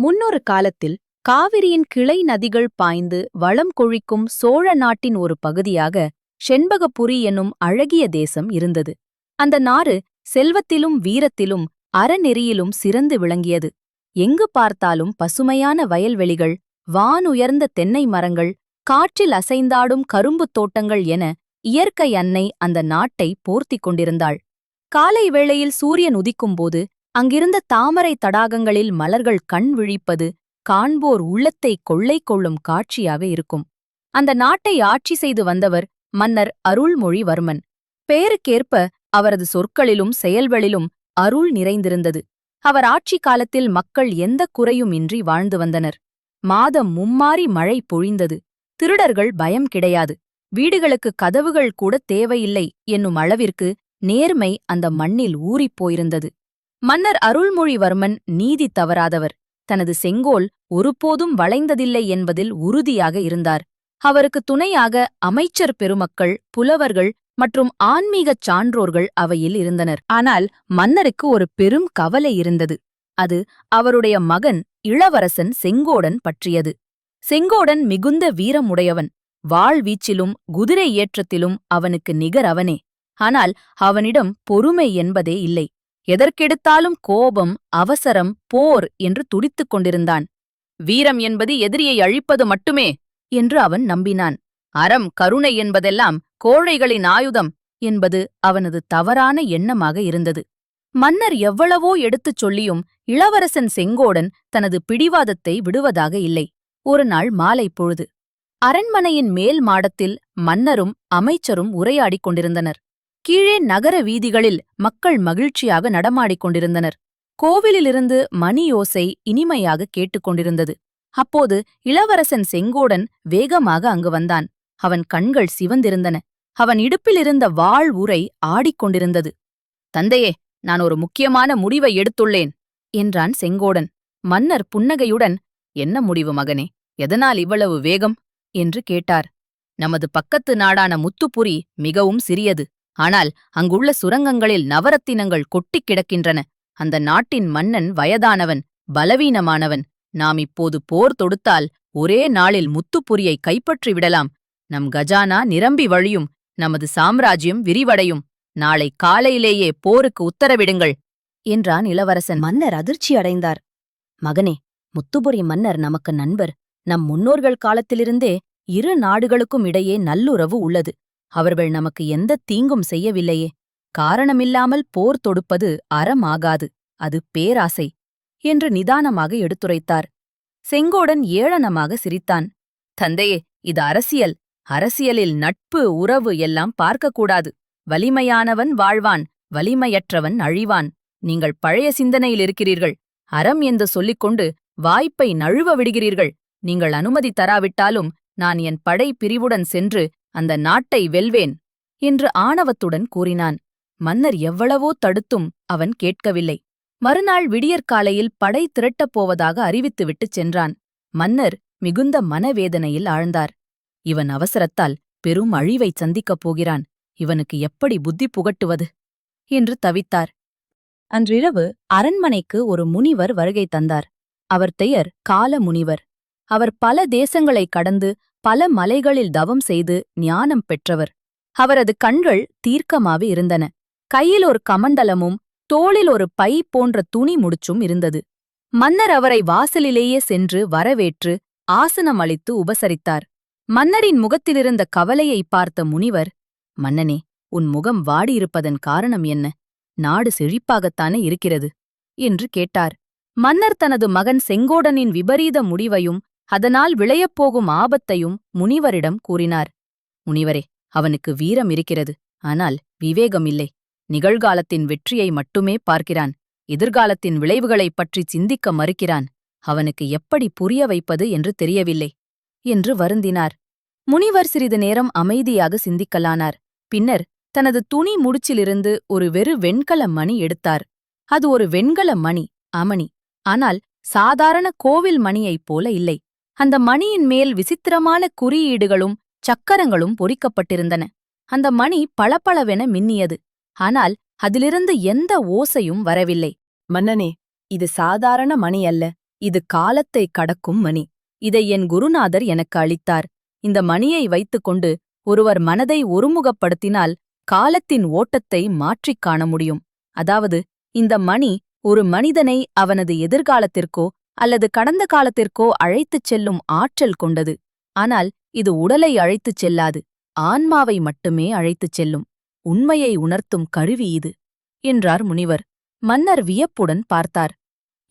முன்னொரு காலத்தில் காவிரியின் கிளை நதிகள் பாய்ந்து வளம் கொழிக்கும் சோழ நாட்டின் ஒரு பகுதியாக செண்பகபுரி என்னும் அழகிய தேசம் இருந்தது. அந்த நாறு செல்வத்திலும் வீரத்திலும் அறநெறியிலும் சிறந்து விளங்கியது. எங்கு பார்த்தாலும் பசுமையான வயல்வெளிகள் வானுயர்ந்த தென்னை மரங்கள் காற்றில் அசைந்தாடும் கரும்புத் தோட்டங்கள் என இயற்கை அன்னை அந்த நாட்டை போர்த்திக் கொண்டிருந்தாள். காலை வேளையில் சூரியன் உதிக்கும்போது அங்கிருந்த தாமரை தடாகங்களில் மலர்கள் கண் விழிப்பது காண்போர் உள்ளத்தை கொள்ளை கொள்ளும் காட்சியாக இருக்கும். அந்த நாட்டை ஆட்சி செய்து வந்தவர் மன்னர் அருள்மொழிவர்மன். பெயருக்கேற்ப அவரது சொற்களிலும் செயல்களிலும் அருள் நிறைந்திருந்தது. அவர் ஆட்சி காலத்தில் மக்கள் எந்த குறையும் இன்றி வாழ்ந்து வந்தனர். மாதம் மும்மாறி மழை பொழிந்தது. திருடர்கள் பயம் கிடையாது. வீடுகளுக்கு கதவுகள் கூட தேவையில்லை என்னும் அளவிற்கு நேர்மை அந்த மண்ணில் ஊறிப் போயிருந்தது. மன்னர் அருள்மொழிவர்மன் நீதி தவறாதவர். தனது செங்கோல் ஒருபோதும் வளைந்ததில்லை என்பதில் உறுதியாக இருந்தார். அவருக்கு துணையாக அமைச்சர் பெருமக்கள் புலவர்கள் மற்றும் ஆன்மீகச் சான்றோர்கள் அவையில் இருந்தனர். ஆனால் மன்னருக்கு ஒரு பெரும் கவலை இருந்தது. அது அவருடைய மகன் இளவரசன் செங்கோடன் பற்றியது. செங்கோடன் மிகுந்த வீரமுடையவன். வாழ்வீச்சிலும் குதிரை ஏற்றத்திலும் அவனுக்கு நிகர் அவனே. ஆனால் அவனிடம் பொறுமை என்பதே இல்லை. எதற்கெடுத்தாலும் கோபம் அவசரம் போர் என்று துடித்துக் கொண்டிருந்தான். வீரம் என்பது எதிரியை அழிப்பது மட்டுமே என்று அவன் நம்பினான். அறம் கருணை என்பதெல்லாம் கோழைகளின் ஆயுதம் என்பது அவனது தவறான எண்ணமாக இருந்தது. மன்னர் எவ்வளவோ எடுத்துச் சொல்லியும் இளவரசன் செங்கோடன் தனது பிடிவாதத்தை விடுவதாக இல்லை. ஒரு நாள் மாலை பொழுது அரண்மனையின் மேல் மாடத்தில் மன்னரும் அமைச்சரும் உரையாடிக் கொண்டிருந்தனர். கீழே நகர வீதிகளில் மக்கள் மகிழ்ச்சியாக நடமாடிக் கொண்டிருந்தனர். கோவிலிலிருந்து மணியோசை இனிமையாக கேட்டுக்கொண்டிருந்தது அப்போது இளவரசன் செங்கோடன் வேகமாக அங்கு வந்தான். அவன் கண்கள் சிவந்திருந்தன. அவன் இடுப்பிலிருந்த வாழ் உரை ஆடிக்கொண்டிருந்தது தந்தையே நான் ஒரு முக்கியமான முடிவை எடுத்துள்ளேன் என்றான் செங்கோடன். மன்னர் புன்னகையுடன் என்ன முடிவு மகனே எதனால் இவ்வளவு வேகம்? என்று கேட்டார். நமது பக்கத்து நாடான முத்துப்புரி மிகவும் சிறியது. ஆனால் அங்குள்ள சுரங்கங்களில் நவரத்தினங்கள் கொட்டிக் கிடக்கின்றன. அந்த நாட்டின் மன்னன் வயதானவன் பலவீனமானவன். நாம் இப்போது போர் தொடுத்தால் ஒரே நாளில் முத்துப்புரியை கைப்பற்றி விடலாம். நம் கஜானா நிரம்பி வழியும் நமது சாம்ராஜ்யம் விரிவடையும். நாளை காலையிலேயே போருக்கு உத்தரவிடுங்கள் என்றான் இளவரசன். மன்னர் அதிர்ச்சி அடைந்தார். மகனே முத்துபுரி மன்னர் நமக்கு நண்பர். நம் முன்னோர்கள் காலத்திலிருந்தே இரு நாடுகளுக்கும் இடையே நல்லுறவு உள்ளது. அவர்கள் நமக்கு எந்த தீங்கும் செய்யவில்லையே. காரணமில்லாமல் போர் தொடுப்பது அறமாகாது. அது பேராசை என்று நிதானமாக எடுத்துரைத்தார். செங்கோடன் ஏளனமாக சிரித்தான். தந்தையே இது அரசியல். அரசியலில் நட்பு உறவு எல்லாம் பார்க்கக்கூடாது. வலிமையானவன் வாழ்வான் வலிமையற்றவன் அழிவான். நீங்கள் பழைய சிந்தனையில் இருக்கிறீர்கள். அறம் என்று சொல்லிக்கொண்டு வாய்ப்பை நழுவ விடுகிறீர்கள். நீங்கள் அனுமதி தராவிட்டாலும் நான் என் படை பிரிவுடன் சென்று அந்த நாட்டை வெல்வேன் என்று ஆணவத்துடன் கூறினான். மன்னர் எவ்வளவோ தடுத்தும் அவன் கேட்கவில்லை. மறுநாள் விடியற்காலையில் படை திரட்டப் போவதாக அறிவித்துவிட்டுச் சென்றான். மன்னர் மிகுந்த மனவேதனையில் ஆழ்ந்தார். இவன் அவசரத்தால் பெரும் அழிவைச் சந்திக்கப் போகிறான். இவனுக்கு எப்படி புத்தி புகட்டுவது? என்று தவித்தார். அன்றிரவு அரண்மனைக்கு ஒரு முனிவர் வருகை தந்தார். அவர் பெயர் கால முனிவர் அவர் பல தேசங்களைக் கடந்து பல மலைகளில் தவம் செய்து ஞானம் பெற்றவர். அவரது கண்கள் தீர்க்கமாக இருந்தன. கையில் ஒரு கமண்டலமும் தோளில் ஒரு பை போன்ற துணி முடிச்சும் இருந்தது. மன்னர் அவரை வாசலிலேயே சென்று வரவேற்று ஆசனம் அளித்து உபசரித்தார். மன்னரின் முகத்திலிருந்த கவலையை பார்த்த முனிவர் மன்னனே உன் முகம் வாடியிருப்பதன் காரணம் என்ன? நாடு செழிப்பாகத்தானே இருக்கிறது? என்று கேட்டார். மன்னர் தனது மகன் செங்கோடனின் விபரீத முடிவையும் அதனால் விளையப்போகும் ஆபத்தையும் முனிவரிடம் கூறினார். முனிவரே அவனுக்கு வீரம் இருக்கிறது. ஆனால் விவேகம் இல்லை நிகழ்காலத்தின் வெற்றியை மட்டுமே பார்க்கிறான். எதிர்காலத்தின் விளைவுகளைப் பற்றி சிந்திக்க மறுக்கிறான். அவனுக்கு எப்படி புரிய வைப்பது என்று தெரியவில்லை என்று வருந்தினார். முனிவர் சிறிது நேரம் அமைதியாக சிந்திக்கலானார். பின்னர் தனது துணி முடிச்சிலிருந்து ஒரு வெறு வெண்கல மணி எடுத்தார். அது ஒரு வெண்கல மணி அமணி. ஆனால் சாதாரண கோவில் மணியைப் போல இல்லை. அந்த மணியின் மேல் விசித்திரமான குறியீடுகளும் சக்கரங்களும் பொறிக்கப்பட்டிருந்தன. அந்த மணி பளபளவென மின்னியது. ஆனால் அதிலிருந்து எந்த ஓசையும் வரவில்லை. மன்னனே இது சாதாரண மணி அல்ல இது காலத்தை கடக்கும் மணி. இதை என் குருநாதர் எனக்கு அளித்தார். இந்த மணியை வைத்துக்கொண்டு ஒருவர் மனதை ஒருமுகப்படுத்தினால் காலத்தின் ஓட்டத்தை மாற்றிக் காண முடியும். அதாவது இந்த மணி ஒரு மனிதனை அவனது எதிர்காலத்திற்கோ அல்லது கடந்த காலத்திற்கோ அழைத்துச் செல்லும் ஆற்றல் கொண்டது. ஆனால் இது உடலை அழைத்துச் செல்லாது ஆன்மாவை மட்டுமே அழைத்துச் செல்லும். உண்மையை உணர்த்தும் கருவி இது என்றார் முனிவர். மன்னர் வியப்புடன் பார்த்தார்.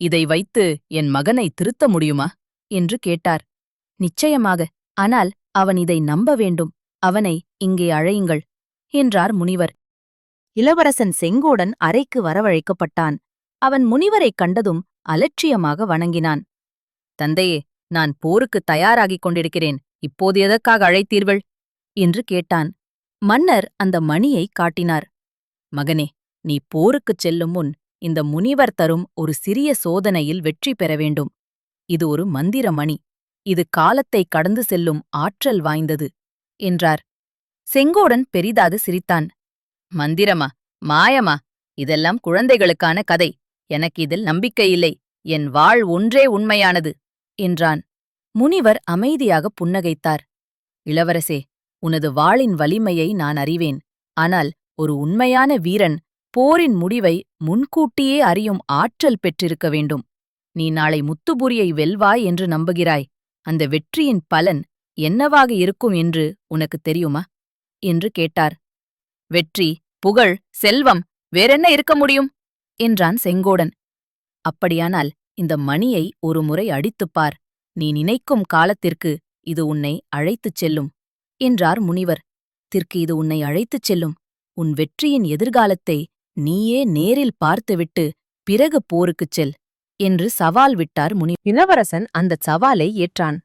இதை வைத்து என் மகனை திருத்த முடியுமா? என்று கேட்டார். நிச்சயமாக ஆனால் அவன் இதை நம்ப வேண்டும். அவனை இங்கே அழையுங்கள் என்றார் முனிவர். இளவரசன் செங்கோடன் அறைக்கு வரவழைக்கப்பட்டான். அவன் முனிவரைக் கண்டதும் அலட்சியமாக வணங்கினான். தந்தையே நான் போருக்குத் தயாராகிக் கொண்டிருக்கிறேன். இப்போது எதற்காக அழைத்தீர்கள்? என்று கேட்டான். மன்னர் அந்த மணியை காட்டினார். மகனே நீ போருக்குச் செல்லும் முன் இந்த முனிவர் தரும் ஒரு சிறிய சோதனையில் வெற்றி பெற வேண்டும். இது ஒரு மந்திர மணி. இது காலத்தை கடந்து செல்லும் ஆற்றல் வாய்ந்தது என்றார். செங்கோடன் பெரிதாது சிரித்தான். மந்திரமா மாயமா? இதெல்லாம் குழந்தைகளுக்கான கதை. எனக்கு இதில் நம்பிக்கையில்லை. என் வாழ் ஒன்றே உண்மையானது என்றான். முனிவர் அமைதியாக புன்னகைத்தார். இளவரசே உனது வாளின் வலிமையை நான் அறிவேன். ஆனால் ஒரு உண்மையான வீரன் போரின் முடிவை முன்கூட்டியே அறியும் ஆற்றல் பெற்றிருக்க வேண்டும். நீ நாளை முத்துபுரியை வெல்வாய் என்று நம்புகிறாய். அந்த வெற்றியின் பலன் என்னவாக இருக்கும் என்று உனக்குத் தெரியுமா? என்று கேட்டார். வெற்றி புகழ் செல்வம் வேறென்ன இருக்க முடியும்? என்றான் செங்கோடன். அப்படியானால் இந்த மணியை ஒரு முறை அடித்துப் பார். நீ நினைக்கும் காலத்திற்கு இது உன்னை அழைத்துச் செல்லும் என்றார் முனிவர். திற்கு இது உன்னை அழைத்துச் செல்லும். உன் வெற்றியின் எதிர்காலத்தை நீயே நேரில் பார்த்துவிட்டு பிறகு போருக்குச் செல் என்று சவால் விட்டார் முனி. இளவரசன் அந்தச் சவாலை ஏற்றான்.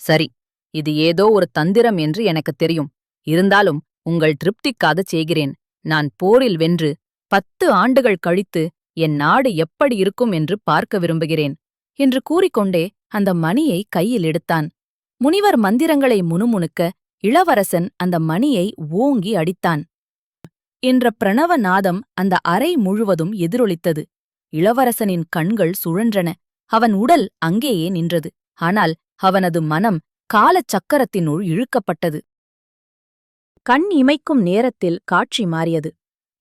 சரி இது ஏதோ ஒரு தந்திரம் என்று எனக்குத் தெரியும். இருந்தாலும் உங்கள் திருப்திக்காக செய்கிறேன். நான் போரில் வென்று பத்து ஆண்டுகள் கழித்து என் நாடு எப்படி இருக்கும் என்று பார்க்க விரும்புகிறேன் என்று கூறிக்கொண்டே அந்த மணியை கையில் எடுத்தான். முனிவர் மந்திரங்களை முணுமுணுக்க இளவரசன் அந்த மணியை ஓங்கி அடித்தான். என்ற பிரணவ நாதம் அந்த அறை முழுவதும் எதிரொலித்தது. இளவரசனின் கண்கள் சுழன்றன. அவன் உடல் அங்கேயே நின்றது. ஆனால் அவனது மனம் காலச் சக்கரத்தினுள் இழுக்கப்பட்டது. கண் இமைக்கும் நேரத்தில் காட்சி மாறியது.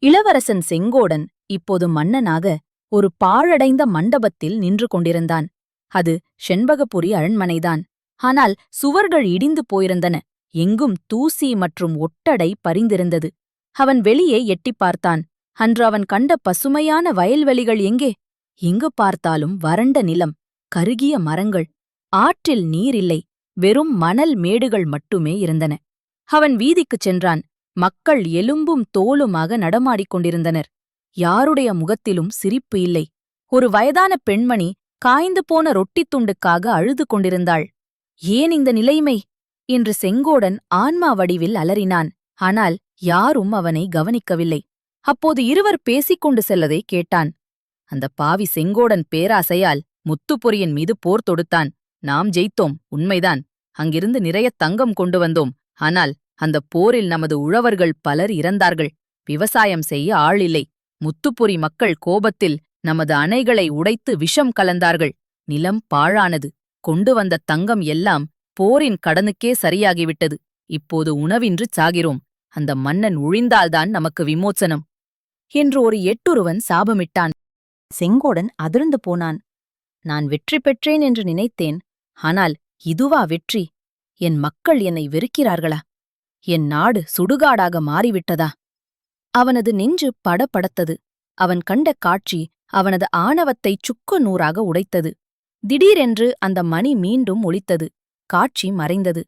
இளவரசன் செங்கோடன் இப்போது மன்னனாக ஒரு பாழடைந்த மண்டபத்தில் நின்று கொண்டிருந்தான். அது செண்பகபுரி அரண்மனைதான். ஆனால் சுவர்கள் இடிந்து போயிருந்தன. எங்கும் தூசி மற்றும் ஒட்டடை பரிந்திருந்தது. அவன் வெளியே எட்டிப் பார்த்தான். அன்று அவன் கண்ட பசுமையான வயல்வெளிகள் எங்கே? எங்கு பார்த்தாலும் வறண்ட நிலம் கருகிய மரங்கள் ஆற்றில் நீர் இல்லை வெறும் மணல் மேடுகள் மட்டுமே இருந்தன. அவன் வீதிக்குச் சென்றான். மக்கள் எலும்பும் தோலுமாக நடமாடிக் கொண்டிருந்தனர். யாருடைய முகத்திலும் சிரிப்பு இல்லை. ஒரு வயதான பெண்மணி காய்ந்து போன ரொட்டித் துண்டுக்காக அழுது கொண்டிருந்தாள். ஏன் இந்த நிலைமை என்று செங்கோடன் ஆன்மா வடிவில் அலறினான். ஆனால் யாரும் அவனை கவனிக்கவில்லை. அப்போது இருவர் பேசிக்கொண்டு செல்லதை கேட்டான். அந்த பாவி செங்கோடன் பேராசையால் முத்துப்பொறியின் மீது போர் தொடுத்தான். நாம் ஜெயித்தோம். உண்மைதான். அங்கிருந்து நிறைய தங்கம் கொண்டு வந்தோம். ஆனால் அந்த போரில் நமது உழவர்கள் பலர் இறந்தார்கள். விவசாயம் செய்ய ஆள் இல்லை முத்துப்புரி மக்கள் கோபத்தில் நமது அணைகளை உடைத்து விஷம் கலந்தார்கள். நிலம் பாழானது. கொண்டு வந்த தங்கம் எல்லாம் போரின் கடனுக்கே சரியாகிவிட்டது. இப்போது உணவின்று சாகிறோம். அந்த மன்னன் ஒழிந்தால்தான் நமக்கு விமோசனம். என்று ஒரு எட்டுருவன் சாபமிட்டான். செங்கோடன் அதிர்ந்து போனான். நான் வெற்றி பெற்றேன் என்று நினைத்தேன். ஆனால் இதுவா வெற்றி? என் மக்கள் என்னை வெறுக்கிறார்களா? என் நாடு சுடுகாடாக மாறிவிட்டதா? அவனது நெஞ்சு படபடத்தது. அவன் கண்ட காட்சி அவனது ஆணவத்தை சுக்கு நூறாக உடைத்தது. திடீரென்று அந்த மணி மீண்டும் ஒலித்தது. காட்சி மறைந்தது.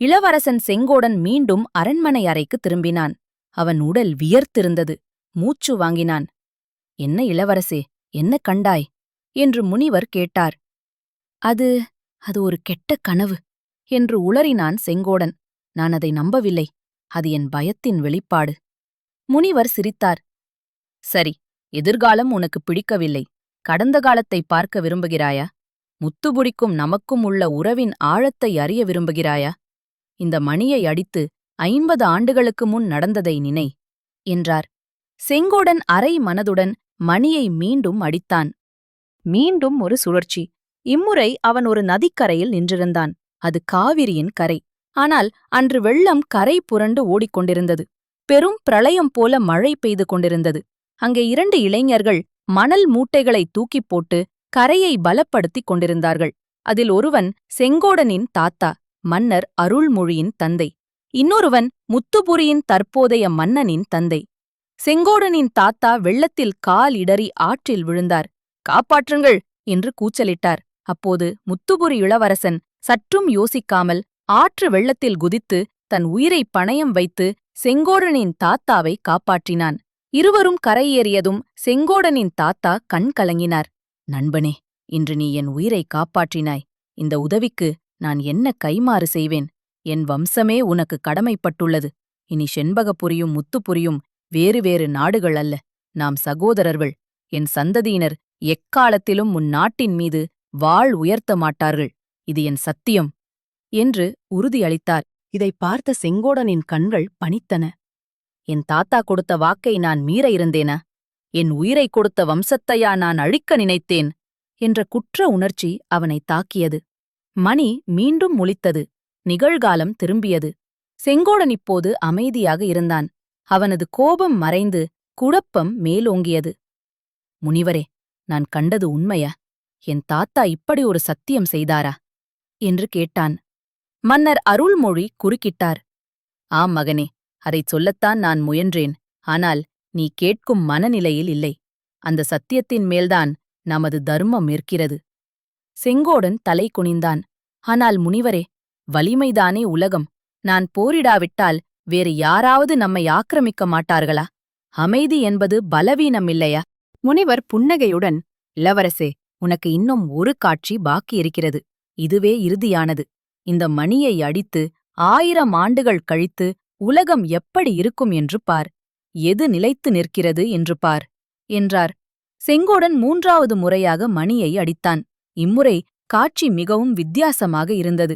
இளவரசன் செங்கோடன் மீண்டும் அரண்மனை அறைக்கு திரும்பினான். அவன் உடல் வியர்த்திருந்தது. மூச்சு வாங்கினான். என்ன இளவரசே என்ன கண்டாய்? என்று முனிவர் கேட்டார். அது அது ஒரு கெட்ட கனவு என்று உளறினான் செங்கோடன். நான் அதை நம்பவில்லை. அது என் பயத்தின் வெளிப்பாடு. முனிவர் சிரித்தார். சரி எதிர்காலம் உனக்கு பிடிக்கவில்லை. கடந்த காலத்தை பார்க்க விரும்புகிறாயா? முத்துபுடிக்கும் நமக்கும் உள்ள உறவின் ஆழத்தை அறிய விரும்புகிறாயா? இந்த மணியை அடித்து ஐம்பது ஆண்டுகளுக்கு முன் நடந்ததை நினை என்றார். செங்கோடன் அரை மனதுடன் மணியை மீண்டும் அடித்தான். மீண்டும் ஒரு சுழற்சி. இம்முறை அவன் ஒரு நதிக்கரையில் நின்றிருந்தான். அது காவிரியின் கரை. ஆனால் அன்று வெள்ளம் கரை புரண்டு ஓடிக்கொண்டிருந்தது. பெரும் பிரளயம் போல மழை பெய்து கொண்டிருந்தது. அங்கே இரண்டு இளைஞர்கள் மணல் மூட்டைகளை தூக்கிப் போட்டு கரையை பலப்படுத்திக் கொண்டிருந்தார்கள். அதில் ஒருவன் செங்கோடனின் தாத்தா மன்னர் அருள்மொழியின் தந்தை. இன்னொருவன் முத்துபுரியின் தற்போதைய மன்னனின் தந்தை. செங்கோடனின் தாத்தா வெள்ளத்தில் கால் இடறி ஆற்றில் விழுந்தார். காப்பாற்றுங்கள்! என்று கூச்சலிட்டார். அப்போது முத்துபுரி இளவரசன் சற்றும் யோசிக்காமல் ஆற்று வெள்ளத்தில் குதித்து தன் உயிரை பணயம் வைத்து செங்கோடனின் தாத்தாவை காப்பாற்றினான். இருவரும் கரையேறியதும் செங்கோடனின் தாத்தா கண் கலங்கினார். நண்பனே இன்று நீ என் உயிரை காப்பாற்றினாய். இந்த உதவிக்கு நான் என்ன கைமாறு செய்வேன்? என் வம்சமே உனக்கு கடமைப்பட்டுள்ளது. இனி செண்பகபுரியும் முத்துப்புரியும் வேறு வேறு நாடுகள் அல்ல. நாம் சகோதரர்கள். என் சந்ததியினர் எக்காலத்திலும் உன் நாட்டின் மீது வாள் உயர்த்த மாட்டார்கள். இது என் சத்தியம். என்று உறுதியளித்தார். இதை பார்த்த செங்கோடனின் கண்கள் பனித்தன என் தாத்தா கொடுத்த வாக்கை நான் மீற இருந்தேனா? என் உயிரை கொடுத்த வம்சத்தையா நான் அழிக்க நினைத்தேன்? என்ற குற்ற உணர்ச்சி அவனை தாக்கியது. மணி மீண்டும் முழித்தது. நிகழ்காலம் திரும்பியது. செங்கோடன் இப்போது அமைதியாக இருந்தான். அவனது கோபம் மறைந்து குழப்பம் மேலோங்கியது. முனிவரே நான் கண்டது உண்மையா? என் தாத்தா இப்படி ஒரு சத்தியம் செய்தாரா? என்று கேட்டான். மன்னர் அருள்மொழி குறுக்கிட்டார். ஆம் மகனே அதைச் சொல்லத்தான் நான் முயன்றேன். ஆனால் நீ கேட்கும் மனநிலையில் இல்லை. அந்த சத்தியத்தின் மேல்தான் நமது தர்மம் இருக்கிறது செங்கோடன் தலை குனிந்தான். ஆனால் முனிவரே வலிமைதானே உலகம். நான் போரிடாவிட்டால் வேறு யாராவது நம்மை ஆக்கிரமிக்க மாட்டார்களா? அமைதி என்பது பலவீனம் இல்லையா? முனிவர் புன்னகையுடன் இளவரசே உனக்கு இன்னும் ஒரு காட்சி பாக்கி இருக்கிறது இதுவே இறுதியானது. இந்த மணியை அடித்து ஆயிரம் ஆண்டுகள் கழித்து உலகம் எப்படி இருக்கும் என்று பார். எது நிலைத்து நிற்கிறது என்று பார் என்றார். செங்கோடன் மூன்றாவது முறையாக மணியை அடித்தான். இம்முறை காட்சி மிகவும் வித்தியாசமாக இருந்தது.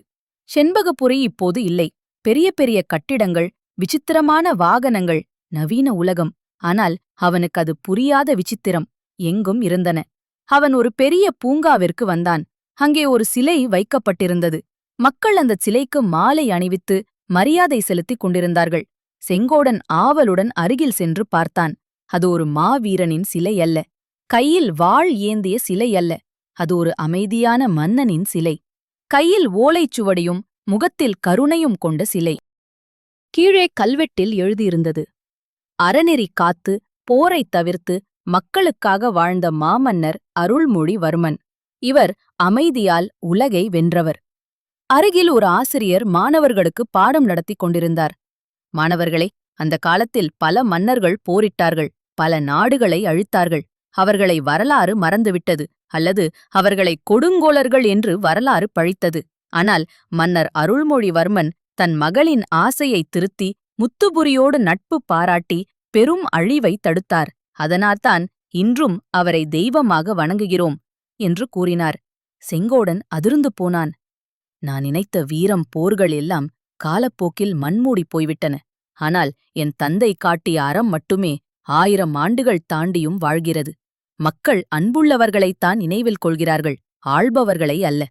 செண்பகபுரி இப்போது இல்லை. பெரிய பெரிய கட்டிடங்கள் விசித்திரமான வாகனங்கள் நவீன உலகம். ஆனால் அவனுக்கு அது புரியாத விசித்திரம். எங்கும் இருந்தன. அவன் ஒரு பெரிய பூங்காவிற்கு வந்தான். அங்கே ஒரு சிலை வைக்கப்பட்டிருந்தது. மக்கள் அந்த சிலைக்கு மாலை அணிவித்து மரியாதை செலுத்திக் கொண்டிருந்தார்கள். செங்கோடன் ஆவலுடன் அருகில் சென்று பார்த்தான். அது ஒரு மாவீரனின் சிலை அல்ல. கையில் வாள் ஏந்திய சிலை அல்ல. அது ஒரு அமைதியான மன்னனின் சிலை. கையில் ஓலைச்சுவடியும் முகத்தில் கருணையும் கொண்ட சிலை. கீழே கல்வெட்டில் எழுதியிருந்தது அறநெறி காத்து போரைத் தவிர்த்து மக்களுக்காக வாழ்ந்த மாமன்னர் அருள்மொழிவர்மன். இவர் அமைதியால் உலகை வென்றவர். அருகில் ஒரு ஆசிரியர் மாணவர்களுக்கு பாடம் நடத்திக் கொண்டிருந்தார். மாணவர்களே அந்த காலத்தில் பல மன்னர்கள் போரிட்டார்கள் பல நாடுகளை அழித்தார்கள். அவர்களை வரலாறு மறந்துவிட்டது அல்லது அவர்களை கொடுங்கோலர்கள் என்று வரலாறு பழித்தது. ஆனால் மன்னர் அருள்மொழிவர்மன் தன் மகளின் ஆசையை திருத்தி முத்துபுரியோடு நட்பு பாராட்டி பெரும் அழிவை தடுத்தார். அதனால்தான் இன்றும் அவரை தெய்வமாக வணங்குகிறோம் என்று கூறினார். செங்கோடன் அதிர்ந்து போனான். நான் நினைத்த வீரம் போர்கள் எல்லாம் காலப்போக்கில் மண்மூடிப் போய்விட்டன. ஆனால் என் தந்தை காட்டிய அறம் மட்டுமே ஆயிரம் ஆண்டுகள் தாண்டியும் வாழ்கிறது. மக்கள் அன்புள்ளவர்களைத்தான் நினைவில் கொள்கிறார்கள் ஆள்பவர்களை அல்ல.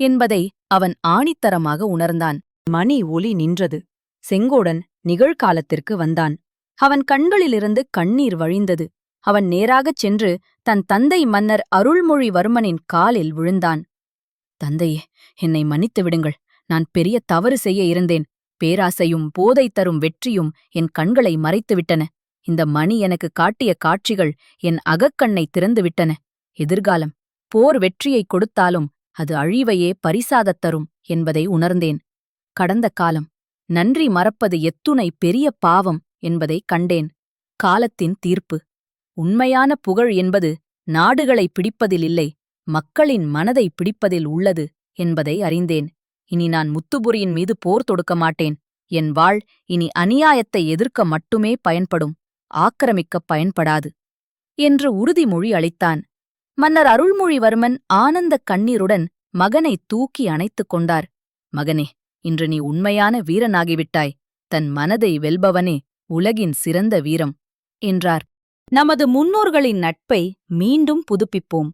என்பதை அவன் ஆணித்தரமாக உணர்ந்தான். மணி ஒலி நின்றது. செங்கோடன் நிகழ்காலத்திற்கு வந்தான். அவன் கண்களிலிருந்து கண்ணீர் வழிந்தது. அவன் நேராகச் சென்று தன் தந்தை மன்னர் அருள்மொழிவர்மனின் காலில் விழுந்தான். தந்தையே என்னை மன்னித்து விடுங்கள். நான் பெரிய தவறு செய்ய இருந்தேன். பேராசையும் போதை தரும் வெற்றியும் என் கண்களை மறைத்துவிட்டன. இந்த மணி எனக்கு காட்டிய காட்சிகள் என் அகக்கண்ணை திறந்துவிட்டன. எதிர்காலம் போர் வெற்றியை கொடுத்தாலும் அது அழிவையே பரிசாகத் தரும் என்பதை உணர்ந்தேன். கடந்த காலம் நன்றி மறப்பது எத்துணை பெரிய பாவம் என்பதை கண்டேன். காலத்தின் தீர்ப்பு உண்மையான புகழ் என்பது நாடுகளை பிடிப்பதில் இல்லை. மக்களின் மனதை பிடிப்பதில் உள்ளது என்பதை அறிந்தேன். இனி நான் முத்துபுரியின் மீது போர் தொடுக்க மாட்டேன். என் வாழ் இனி அநியாயத்தை எதிர்க்க மட்டுமே பயன்படும். ஆக்கிரமிக்கப் பயன்படாது. என்று உறுதிமொழி அளித்தான். மன்னர் அருள்மொழிவர்மன் ஆனந்தக் கண்ணீருடன் மகனை தூக்கி அணைத்துக் கொண்டார். மகனே இன்று நீ உண்மையான வீரனாகிவிட்டாய். தன் மனதை வெல்பவனே உலகின் சிறந்த வீரம் என்றார். நமது முன்னோர்களின் நட்பை மீண்டும் புதுப்பிப்போம்.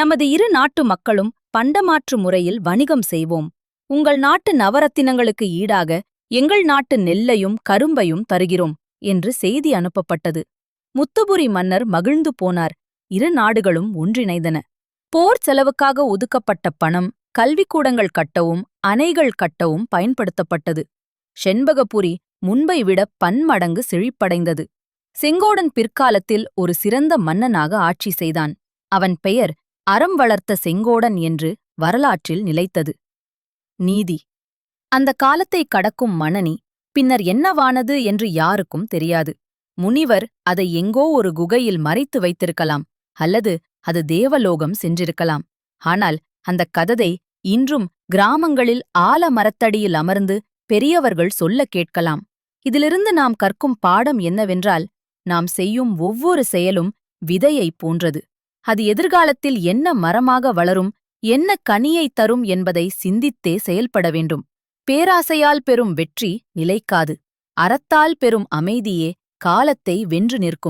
நமது இரு நாட்டு மக்களும் பண்டமாற்று முறையில் வணிகம் செய்வோம். உங்கள் நாட்டு நவரத்தினங்களுக்கு ஈடாக எங்கள் நாட்டு நெல்லையும் கரும்பையும் தருகிறோம் என்று செய்தி அனுப்பப்பட்டது. முத்துபுரி மன்னர் மகிழ்ந்து போனார். இரு நாடுகளும் ஒன்றிணைந்தன. போர் செலவுக்காக ஒதுக்கப்பட்ட பணம் கல்விக்கூடங்கள் கட்டவும் அணைகள் கட்டவும் பயன்படுத்தப்பட்டது. செண்பகபுரி முன்பை விட பன்மடங்கு செழிப்படைந்தது. செங்கோடன் பிற்காலத்தில் ஒரு சிறந்த மன்னனாக ஆட்சி செய்தான். அவன் பெயர் அறம் வளர்த்த செங்கோடன் என்று வரலாற்றில் நிலைத்தது. நீதி. அந்த காலத்தை கடக்கும் மணனி பின்னர் என்னவானது என்று யாருக்கும் தெரியாது. முனிவர் அதை எங்கோ ஒரு குகையில் மறைத்து வைத்திருக்கலாம் அல்லது அது தேவலோகம் சென்றிருக்கலாம். ஆனால் அந்த கததை இன்றும் கிராமங்களில் ஆலமரத்தடியில் அமர்ந்து பெரியவர்கள் சொல்ல கேட்கலாம். இதிலிருந்து நாம் கற்கும் பாடம் என்னவென்றால் நாம் செய்யும் ஒவ்வொரு செயலும் விதையைப் போன்றது. அது எதிர்காலத்தில் என்ன மரமாக வளரும் என்ன கனியைத் தரும் என்பதை சிந்தித்தே செயல்பட வேண்டும். பேராசையால் பெறும் வெற்றி நிலைக்காது. அறத்தால் பெறும் அமைதியே காலத்தை வென்று நிற்கும்.